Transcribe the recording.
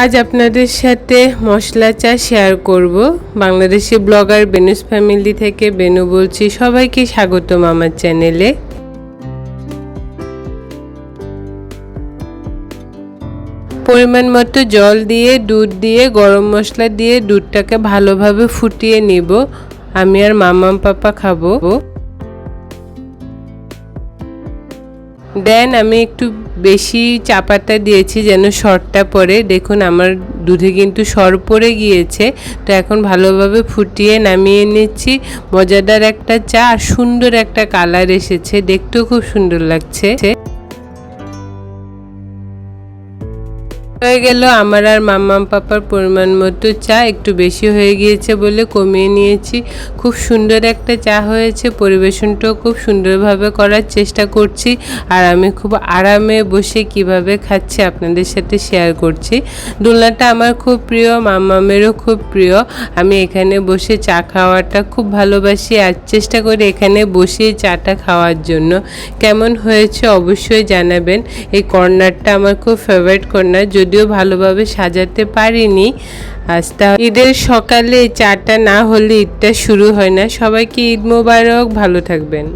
আজ আপনাদের সাথে মশলা চা শেয়ার করব। বাংলাদেশি ব্লগার বেনুস ফ্যামিলি থেকে বেনু বলছি, সবাইকে স্বাগতম আমার চ্যানেলে পরিমাণ মতো জল দিয়ে, দুধ দিয়ে, গরম মশলা দিয়ে দুধটাকে ভালোভাবে ফুটিয়ে নিব। আমি আর মামাম পাপা খাব। দেন আমি একটু বেশি চাপাটা দিয়েছি যেন সরটা পরে দেখুন, আমার দুধে কিন্তু সর পড়ে গিয়েছে। তো এখন ভালোভাবে ফুটিয়ে নামিয়ে নিচ্ছি। মজাদার একটা চা আর সুন্দর একটা কালার এসেছে। দেখতেও খুব সুন্দর লাগছে। হয়ে গেল। আমার আর মাম্মাম পাপার পরিমাণ মতো চা একটু বেশি হয়ে গিয়েছে বলে কমিয়ে নিয়েছি। খুব সুন্দর একটা চা হয়েছে। পরিবেশনটাও খুব সুন্দরভাবে করার চেষ্টা করছি। আর আমি খুব আরামে বসে কীভাবে খাচ্ছি আপনাদের সাথে শেয়ার করছি। দোলনাটা আমার খুব প্রিয়, মাম্মামেরও খুব প্রিয়। আমি এখানে বসে চা খাওয়াটা খুব ভালোবাসি আর চেষ্টা করি এখানে বসে চাটা খাওয়ার জন্য। কেমন হয়েছে অবশ্যই জানাবেন। এই কর্নারটা আমার খুব ফেভারিট কর্নার। যদিও ভালোভাবে সাজাতে পারিনি। আজ তা ঈদের সকালে চাটা না হলে ঈদটা শুরু হয় না। সবাইকে ঈদ মোবারক, ভালো থাকবেন।